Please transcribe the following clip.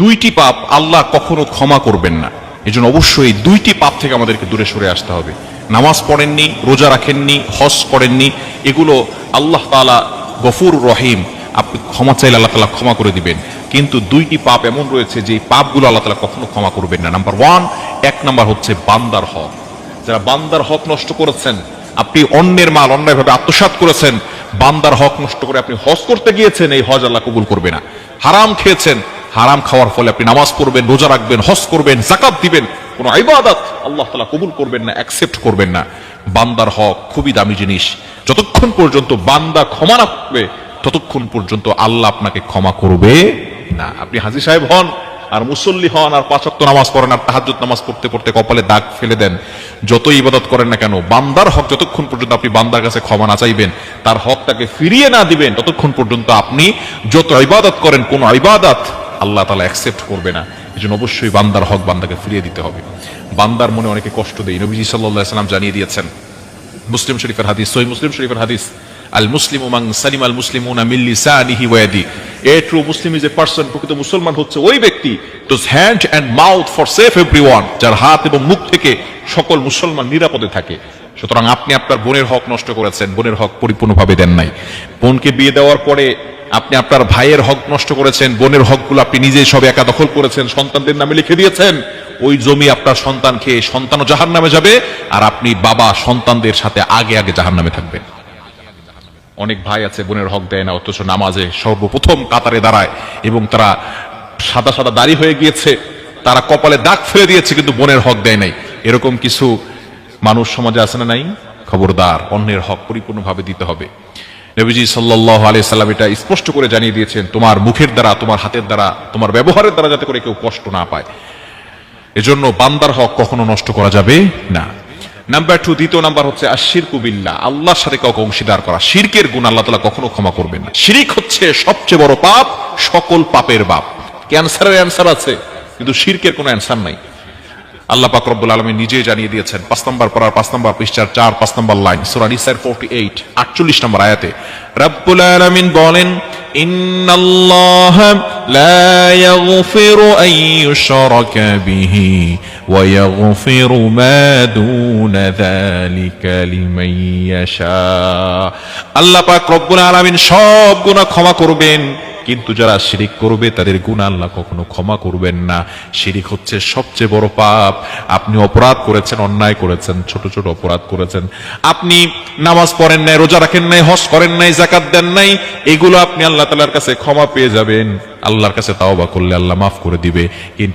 দুইটি পাপ আল্লাহ কখনো ক্ষমা করবেন না। এই জন্য অবশ্যই দুইটি পাপ থেকে আমাদেরকে দূরে সরে আসতে হবে। নামাজ পড়েননি, রোজা রাখেননি, হজ করেননি, এগুলো আল্লাহ তালা গফুর রহিম, আপনি ক্ষমা চাইলে আল্লাহ তালা ক্ষমা করে দিবেন। কিন্তু দুইটি পাপ এমন রয়েছে যে পাপগুলো আল্লাহ তালা কখনো ক্ষমা করবেন না। নাম্বার ওয়ান, এক নাম্বার হচ্ছে বান্দার হক। যারা বান্দার হক নষ্ট করেছেন, আপনি অন্যের মাল অন্যায়ভাবে আত্মসাৎ করেছেন, বান্দার হক নষ্ট করে আপনি হজ করতে গিয়েছেন, এই হজ আল্লাহ কবুল করবে না। হারাম খেয়েছেন হারাম খাওয়ার ফলে আপনি নামাজ পড়বেন, রোজা রাখবেন হস করবেন জাকাত দিবেন, কোন ইবাদত আল্লাহ তালা কবুল করবেন না অ্যাকসেপ্ট করবেন না। বান্দার হক খুবই দামি জিনিস। যতক্ষণ পর্যন্ত বান্দা ক্ষমা না করবে, ততক্ষণ পর্যন্ত আল্লাহ আপনাকে ক্ষমা করবে না। আপনি হাজি সাহেব হন, আর মুসল্লি হন, আর পাঁচক্ত নামাজ পড়েন, আর তাহাজ্জুদ নামাজ পড়তে পড়তে কপালে দাগ ফেলে দেন যত ইবাদত করেন না কেন, বান্দার হক যতক্ষণ পর্যন্ত আপনি বান্দার কাছে ক্ষমা না চাইবেন, তার হকটাকে ফিরিয়ে না দিবেন, ততক্ষণ পর্যন্ত আপনি যত ইবাদত করেন, কোন ইবাদত আল্লাহ তালা অ্যাকসেপ্ট করবে না। এই জন্য অবশ্যই বান্দার হক বান্দাকে ফিরিয়ে দিতে হবে। বান্দার মনে অনেকে কষ্ট দেয়। নবীজি সাল্লাহ সাল্লাম জানিয়ে দিয়েছেন, মুসলিম শরীফের হাদিস, সহি মুসলিম শরীফের হাদিস আল মুসলিম উমাং সালিম আল মুসলিমুনা মিন লিসানিহি ওয়া ইয়াদি। A true Muslim is a person প্রকৃত মুসলমান হচ্ছে ওই ব্যক্তি whose hand and mouth for safe everyone যার হাত এবং মুখ থেকে সকল মুসলমান নিরাপদে থাকে। সুতরাং আপনি আপনার বোনের হক নষ্ট করেছেন, বোনের হক পরিপূর্ণভাবে দেন নাই। বোনকে বিয়ে দেওয়ার পরে আপনি আপনার ভাইয়ের হক নষ্ট করেছেন, বোনের হকগুলো আপনি নিজেই সব একা দখল করেছেন, সন্তানদের নামে লিখে দিয়েছেন। ওই জমি আপনার সন্তান খেয়ে সন্তানও জাহান নামে যাবে আর আপনি বাবা সন্তানদের সাথে আগে আগে জাহান নামে থাকবেন। অনেক ভাই আছে, বোনের হক দেয় না, অথচ নামাজে সর্বপ্রথম কাতারে দাঁড়ায় এবং তারা সাদা সাদা দাড়ি হয়ে গিয়েছে, তারা কপালে দাগ ফেলে দিয়েছে, কিন্তু বোনের হক দেয় নাই। এরকম কিছু মানুষ সমাজে আছে না নাই? খবরদার, অন্যের হক পরিপূর্ণভাবে দিতে হবে। নবীজি সাল্লাহ আলি সাল্লাম এটা স্পষ্ট করে জানিয়ে দিয়েছেন, তোমার মুখের দ্বারা, তোমার হাতের দ্বারা, তোমার ব্যবহারের দ্বারা যাতে করে কেউ কষ্ট না পায়। এজন্য বান্দার হক কখনো নষ্ট করা যাবে না। নাম্বার টু দ্বিতীয় নাম্বার হচ্ছে আশির কুবিল্লা আল্লাহর সাথে কাউকে অংশীদার করা। শিরকের গুণ আল্লাহ তালা কখনো ক্ষমা করবেন না। শিরিক হচ্ছে সবচেয়ে বড় পাপ, সকল পাপের বাপ। ক্যান্সারের অ্যান্সার আছে, কিন্তু শিরকের কোনো অ্যান্সার নাই। আল্লাহ পাক রব্বুল আলমী নিজে জানিয়ে দিয়েছেন পাঁচ নম্বর পড়ার পাঁচ নম্বর পৃষ্ঠার চার পাঁচ নম্বর লাইন সুরা নিসার ফোরটি এইট আটচল্লিশ নম্বর আয়াতে রব্বুল আলমিন বলেন إن الله لا يغفر أن يشرك به ويغفر ما دون ذلك لمن يشاء আল্লাহ পাক রব্বুল আলামিন সব গুনাহ ক্ষমা করবেন কিন্তু যারা শিরিক করবে, তাদের গুণ আল্লাহ কখনো ক্ষমা করবেন না। শিরিক হচ্ছে সবচেয়ে বড় পাপ। আপনি অপরাধ করেছেন, অন্যায় করেছেন, ছোট ছোট অপরাধ করেছেন। আপনি নামাজ পড়েন নাই, রোজা রাখেন নাই হস করেন নাই জাকাত দেন নাই, এগুলো আপনি আল্লাহ তালার কাছে ক্ষমা পেয়ে যাবেন। আল্লাহর কাছে তাওবা করলে আল্লাহ মাফ করে দিবে। কিন্তু